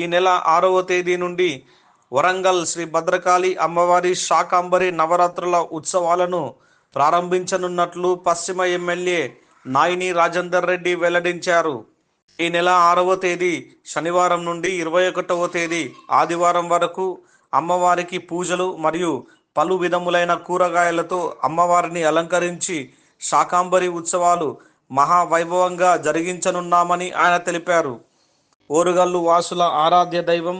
ఈ నెల ఆరవ తేదీ నుండి వరంగల్ శ్రీ భద్రకాళి అమ్మవారి శాకాంబరి నవరాత్రుల ఉత్సవాలను ప్రారంభించనున్నట్లు పశ్చిమ ఎమ్మెల్యే నాయిని రాజేందర్ రెడ్డి వెల్లడించారు. ఈ నెల ఆరవ తేదీ శనివారం నుండి ఇరవై ఒకటవ తేదీ ఆదివారం వరకు అమ్మవారికి పూజలు మరియు పలు విధములైన కూరగాయలతో అమ్మవారిని అలంకరించి శాకాంబరి ఉత్సవాలు మహావైభవంగా జరిగించనున్నామని ఆయన తెలిపారు. ఓరుగల్లు వాసుల ఆరాధ్య దైవం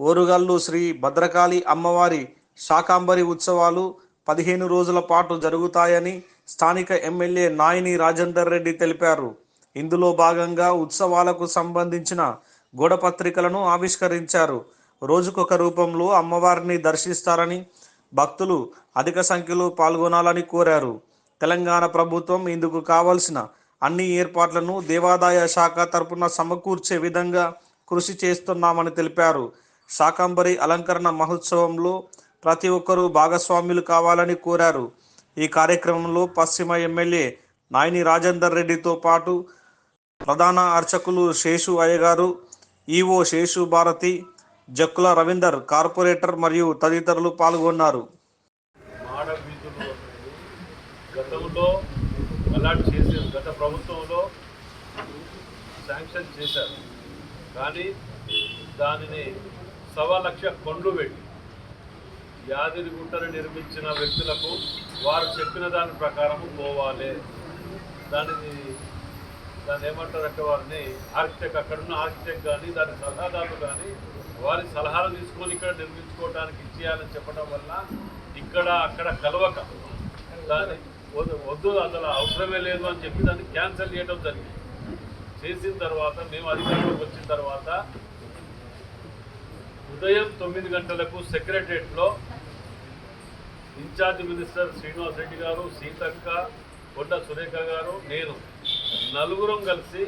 ఓరుగల్లు శ్రీ భద్రకాళి అమ్మవారి శాకాంబరి ఉత్సవాలు పదిహేను రోజుల పాటు జరుగుతాయని స్థానిక ఎమ్మెల్యే నాయిని రాజేందర్ రెడ్డి తెలిపారు. ఇందులో భాగంగా ఉత్సవాలకు సంబంధించిన గోడపత్రికలను ఆవిష్కరించారు. రోజుకొక రూపంలో అమ్మవారిని దర్శిస్తారని భక్తులు అధిక సంఖ్యలో పాల్గొనాలని కోరారు. తెలంగాణ ప్రభుత్వం ఇందుకు కావలసిన అన్ని ఏర్పాట్లను దేవాదాయ శాఖ తరపున సమకూర్చే విధంగా కృషి చేస్తున్నామని తెలిపారు. శాకాంబరి అలంకరణ మహోత్సవంలో ప్రతి ఒక్కరూ భాగస్వాములు కావాలని కోరారు. ఈ కార్యక్రమంలో పశ్చిమ ఎమ్మెల్యే నాయని రాజేందర్ రెడ్డితో పాటు ప్రధాన అర్చకులు శేషు అయ్యగారు ఈవో శేషు భారతి జక్కుల రవీందర్ కార్పొరేటర్ మరియు తదితరులు పాల్గొన్నారు. గతంలో శాంక్షన్ చేశారు. కానీ దానిని సవా లక్ష కొండ్లు పెట్టి యాదిరిగుట్టను నిర్మించిన వ్యక్తులకు వారు చెప్పిన దాని ప్రకారం పోవాలి. దానిని దాన్ని ఏమంటారంటే వారిని ఆర్కిటెక్ట్ అక్కడున్న ఆర్కిటెక్ట్ కానీ దాని సలహాదారులు కానీ వారి సలహాలు తీసుకొని ఇక్కడ నిర్మించుకోవడానికి ఇచ్చేయాలని చెప్పడం వల్ల ఇక్కడ అక్కడ కలవక దాన్ని వద్దు వద్దు అసలు అవసరమే లేదు అని చెప్పి దాన్ని క్యాన్సిల్ చేయడం జరిగింది. చేసిన తర్వాత మేము అధికారంలోకి వచ్చిన తర్వాత ఉదయం తొమ్మిది గంటలకు సెక్రటరియట్లో ఇన్ఛార్జ్ మినిస్టర్ శ్రీనివాస్ రెడ్డి గారు సీతక్క కొండ సురేఖ గారు నేను నలుగురం కలిసి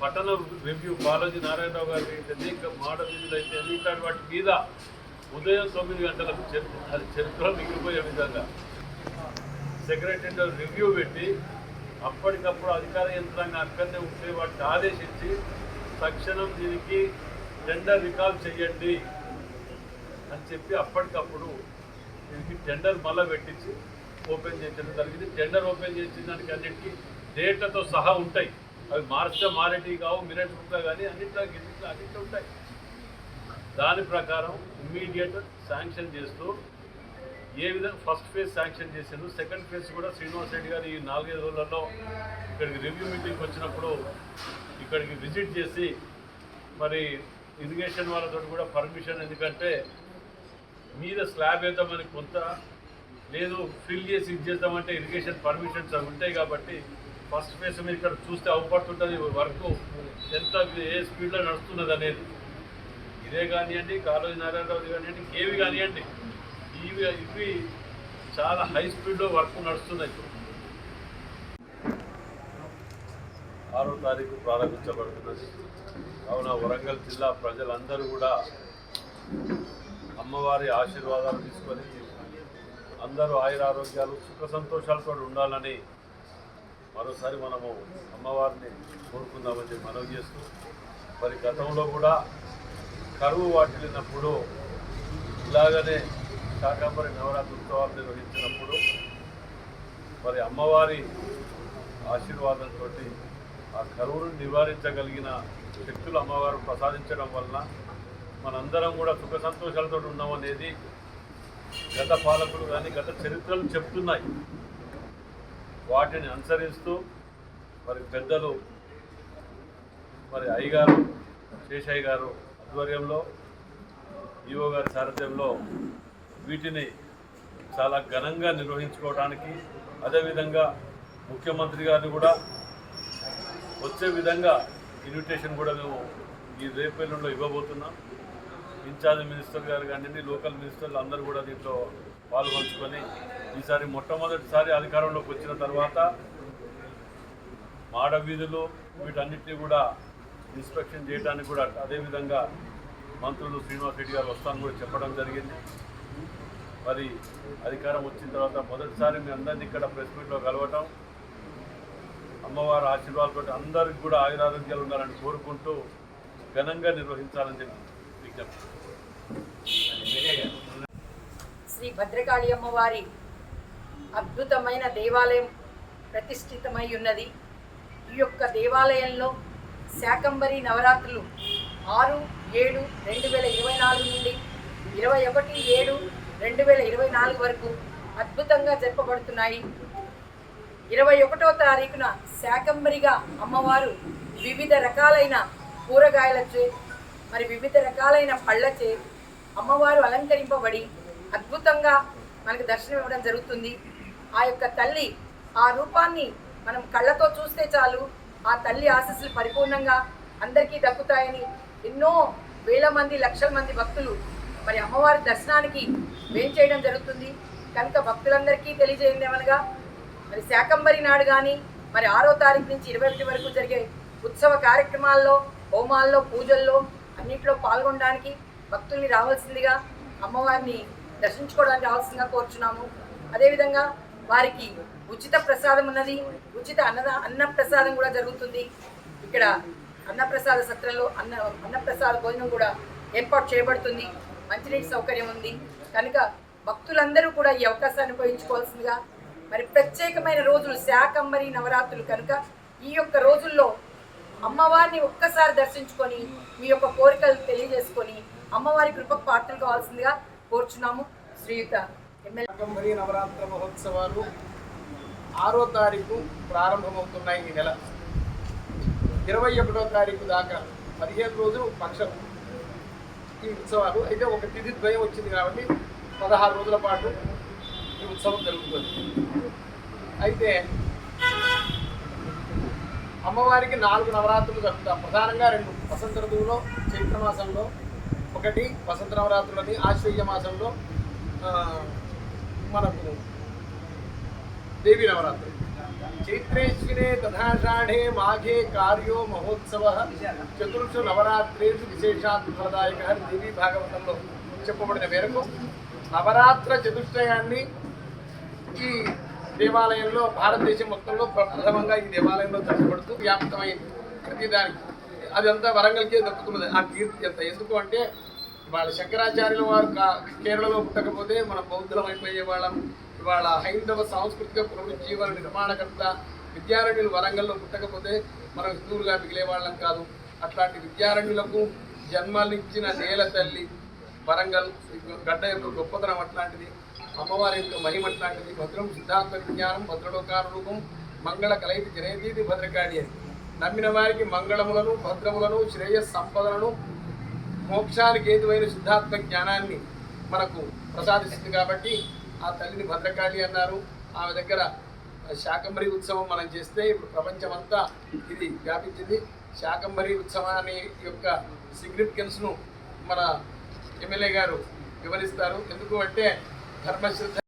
పట్టణ రివ్యూ బాలాజీ నారాయణరావు గారి అయితే ఇంకా మాట వీధులు అయితే ఇట్లాంటి వాటి మీద ఉదయం తొమ్మిది గంటలకు చరిత్ర అది చరిత్ర మిగిలిపోయే విధంగా సెక్రటరీ రివ్యూ పెట్టి అప్పటికప్పుడు అధికార యంత్రాంగం అక్కడనే ఉంటే వాటిని ఆదేశించి తక్షణం దీనికి టెండర్ రికాల్ చేయండి అని చెప్పి అప్పటికప్పుడు దీనికి టెండర్ మళ్ళీ పెట్టించి ఓపెన్ చేయించడం జరిగింది. టెండర్ ఓపెన్ చేసిన దానికి అన్నిటికీ డేట్లతో సహా ఉంటాయి. అవి మార్చడం మారేటివి కావు మినట్ బుక్ కానీ అన్నింటికి అన్నింటి ఉంటాయి. దాని ప్రకారం ఇమ్మీడియట్ శాంక్షన్ చేస్తూ ఏ విధంగా ఫస్ట్ ఫేజ్ శాంక్షన్ చేశారు సెకండ్ ఫేజ్ కూడా శ్రీనివాస్ రెడ్డి గారు ఈ నాలుగైదు రోజులలో ఇక్కడికి రివ్యూ మీటింగ్కి వచ్చినప్పుడు ఇక్కడికి విజిట్ చేసి మరి ఇరిగేషన్ వాళ్ళతో కూడా పర్మిషన్ ఎందుకంటే మీద స్లాబ్ వేద్దామని కొంత లేదు ఫిల్ చేసి ఇది చేద్దామంటే ఇరిగేషన్ పర్మిషన్స్ అవి ఉంటాయి కాబట్టి ఫస్ట్ ఫేజ్ మీరు ఇక్కడ చూస్తే అవపడుతుంటుంది వర్క్. ఎంత ఏ స్పీడ్లో నడుస్తున్నది అనేది. ఇదే కానివ్వండి కాళోజీ నారాయణరావు కానివ్వండి ఏవి కానివ్వండి. ఇవి ఇవి చాలా హై స్పీడ్లో వర్క్ నడుస్తున్నాయి. ఆరో తారీఖు ప్రారంభించబడుతున్నది. కావున వరంగల్ జిల్లా ప్రజలందరూ కూడా అమ్మవారి ఆశీర్వాదాలు తీసుకొని అందరూ ఆయురారోగ్యాలు సుఖ సంతోషాలతో ఉండాలని మరోసారి మనము అమ్మవారిని కోరుకుందామని మనవి చేస్తూ మరి గతంలో కూడా కరువు వాటిల్లినప్పుడు ఇలాగనే శాకాంబరి నవరాత్రి ఉత్సవాలు నిర్వహించినప్పుడు మరి అమ్మవారి ఆశీర్వాదంతో ఆ కరువును నివారించగలిగిన శక్తులు అమ్మవారు ప్రసాదించడం వలన మనందరం కూడా సుఖ సంతోషాలతో ఉన్నామనేది గత పాలకులు కానీ గత చరిత్రలు చెప్తున్నాయి. వాటిని అనుసరిస్తూ మరి పెద్దలు మరి అయ్యగారు శేషయ్య గారు ఆధ్వర్యంలో ఈవో గారి సారథ్యంలో వీటిని చాలా ఘనంగా నిర్వహించుకోవడానికి అదేవిధంగా ముఖ్యమంత్రి గారిని కూడా వచ్చే విధంగా ఇన్విటేషన్ కూడా మేము ఈ రేపెల్లుండో ఇవ్వబోతున్నాం. ఇన్ఛార్జ్ మినిస్టర్ గారు కానీ లోకల్ మినిస్టర్లు అందరూ కూడా దీంట్లో పాల్గొంచుకొని ఈసారి మొట్టమొదటిసారి అధికారంలోకి వచ్చిన తర్వాత మాడ వీధులు వీటన్నిటిని కూడా ఇన్స్పెక్షన్ చేయడానికి కూడా అదేవిధంగా మంత్రులు శ్రీనివాస్ రెడ్డి గారు వస్తాను కూడా చెప్పడం జరిగింది. మరి అధికారం వచ్చిన తర్వాత మొదటిసారి మీ అందరినీ ఇక్కడ ప్రెస్ మీట్లో కలవటం. అమ్మవారి ఆశీర్వాదాలతో అందరికి కూడా ఆయురారోగ్యాలు ఉండాలని కోరుకుంటూ ఘనంగా నిర్వహించాలని చెప్పి విజ్ఞప్తి శ్రీ భద్రకాళి అమ్మవారి అద్భుతమైన దేవాలయం ప్రతిష్ఠితమై ఉన్నది. ఈ యొక్క దేవాలయంలో శాకంబరి నవరాత్రులు ఆరు ఏడు రెండు వేల ఇరవై నాలుగు నుండి ఇరవై ఒకటి ఏడు రెండు వేల ఇరవై నాలుగు వరకు అద్భుతంగా జరపబడుతున్నాయి. ఇరవై ఒకటో తారీఖున శాకంబరిగా అమ్మవారు వివిధ రకాలైన కూరగాయలచే మరి వివిధ రకాలైన పళ్ళచే అమ్మవారు అలంకరింపబడి అద్భుతంగా మనకు దర్శనం ఇవ్వడం జరుగుతుంది. ఆ యొక్క తల్లి ఆ రూపాన్ని మనం కళ్ళతో చూస్తే చాలు. ఆ తల్లి ఆశస్సులు పరిపూర్ణంగా అందరికీ దక్కుతాయని ఎన్నో వేల మంది లక్షల మంది భక్తులు మరి అమ్మవారి దర్శనానికి వేం చేయడం జరుగుతుంది. కనుక భక్తులందరికీ తెలియజేయండి ఏమనగా మరి శాకంబరి నాడు కానీ మరి ఆరో తారీఖు నుంచి ఇరవై ఒకటి వరకు జరిగే ఉత్సవ కార్యక్రమాల్లో హోమాల్లో పూజల్లో అన్నింటిలో పాల్గొనడానికి భక్తుల్ని రావాల్సిందిగా అమ్మవారిని దర్శించుకోవడానికి రావాల్సిందిగా కోరుచున్నాము. అదేవిధంగా వారికి ఉచిత ప్రసాదం ఉన్నది. ఉచిత అన్నద అన్న ప్రసాదం కూడా జరుగుతుంది. ఇక్కడ అన్నప్రసాద సత్రంలో అన్న అన్నప్రసాద భోజనం కూడా ఏర్పాటు చేయబడుతుంది. మంచినీటి సౌకర్యం ఉంది. కనుక భక్తులందరూ కూడా ఈ అవకాశాన్ని ఉపయోగించుకోవాల్సిందిగా మరి ప్రత్యేకమైన రోజులు శాకంబరి నవరాత్రులు కనుక ఈ యొక్క రోజుల్లో అమ్మవారిని ఒక్కసారి దర్శించుకొని మీ యొక్క కోరికలు తెలియజేసుకొని అమ్మవారి కృపకు పాత్రలు కావాల్సిందిగా కోరుచున్నాము. శ్రీయుత ఎమ్మెల్యే నవరాత్ర మహోత్సవాలు ఆరో తారీఖు ప్రారంభమవుతున్నాయి ఈ నెల. ఇరవై ఒకటో తారీఖు దాకా పదిహేను రోజులు పక్షం. ఈ ఉత్సవాలు అయితే ఒక తిథి ద్వయం వచ్చింది కాబట్టి పదహారు రోజుల పాటు ఈ ఉత్సవం జరుగుతుంది. అయితే అమ్మవారికి నాలుగు నవరాత్రులు జరుగుతాం ప్రధానంగా రెండు వసంత ఋతువులో చైత్ర మాసంలో ఒకటి వసంత నవరాత్రులని ఆశ్వయ్య మాసంలో మనకు దేవి నవరాత్రి చైత్రేశ్వరే తథాషాఢే మాఘే కార్యో మహోత్సవ చతుర్షు నవరాత్రేషు విశేషాత్ ఫలదాయక దేవి భాగవతంలో చెప్పబడిన మేరకు నవరాత్ర చతుష్టయాన్ని ఈ దేవాలయంలో భారతదేశం మొత్తంలో ప్రథమంగా ఈ దేవాలయంలో జరగబడుతూ వ్యాప్తమైంది ప్రతిదానికి. అదంతా వరంగల్కే దక్కుతున్నది. ఆ కీర్తి అంత ఎందుకు అంటే వాళ్ళ శంకరాచార్యుల వారు కేరళలో పుట్టకపోతే మన బౌద్ధులం అయిపోయే వాళ్ళం. ఇవాళ హైందవ సాంస్కృతిక పునరుజ్జీవన నిర్మాణకర్త విద్యారణ్యులు వరంగల్లో పుట్టకపోతే మనం హిందువులుగా మిగిలే వాళ్ళం కాదు. అట్లాంటి విద్యారణ్యులకు జన్మనిచ్చిన నేల తల్లి వరంగల్ గడ్డ యొక్క గొప్పతనం అట్లాంటిది. అమ్మవారి యొక్క మహిమ అట్లాంటిది. భద్రం సిద్ధాంత విజ్ఞానం భద్రలోకార రూపం మంగళ కలయితి జనేదీది భద్రకాళి అని. నమ్మిన వారికి మంగళములను భద్రములను శ్రేయస్ సంపదలను మోక్షానికి ఏదువైన శుద్ధాత్మ జ్ఞానాన్ని మనకు ప్రసాదిస్తుంది కాబట్టి ఆ తల్లిని భద్రకాళి అన్నారు. ఆమె దగ్గర శాకంబరి ఉత్సవం మనం చేస్తే ఇప్పుడు ప్రపంచమంతా ఇది వ్యాపించింది. శాకంబరి ఉత్సవాన్ని యొక్క సిగ్నిఫికెన్స్ను మన ఎమ్మెల్యే గారు వివరిస్తారు. ఎందుకు అంటే ధర్మశ్రద్ధ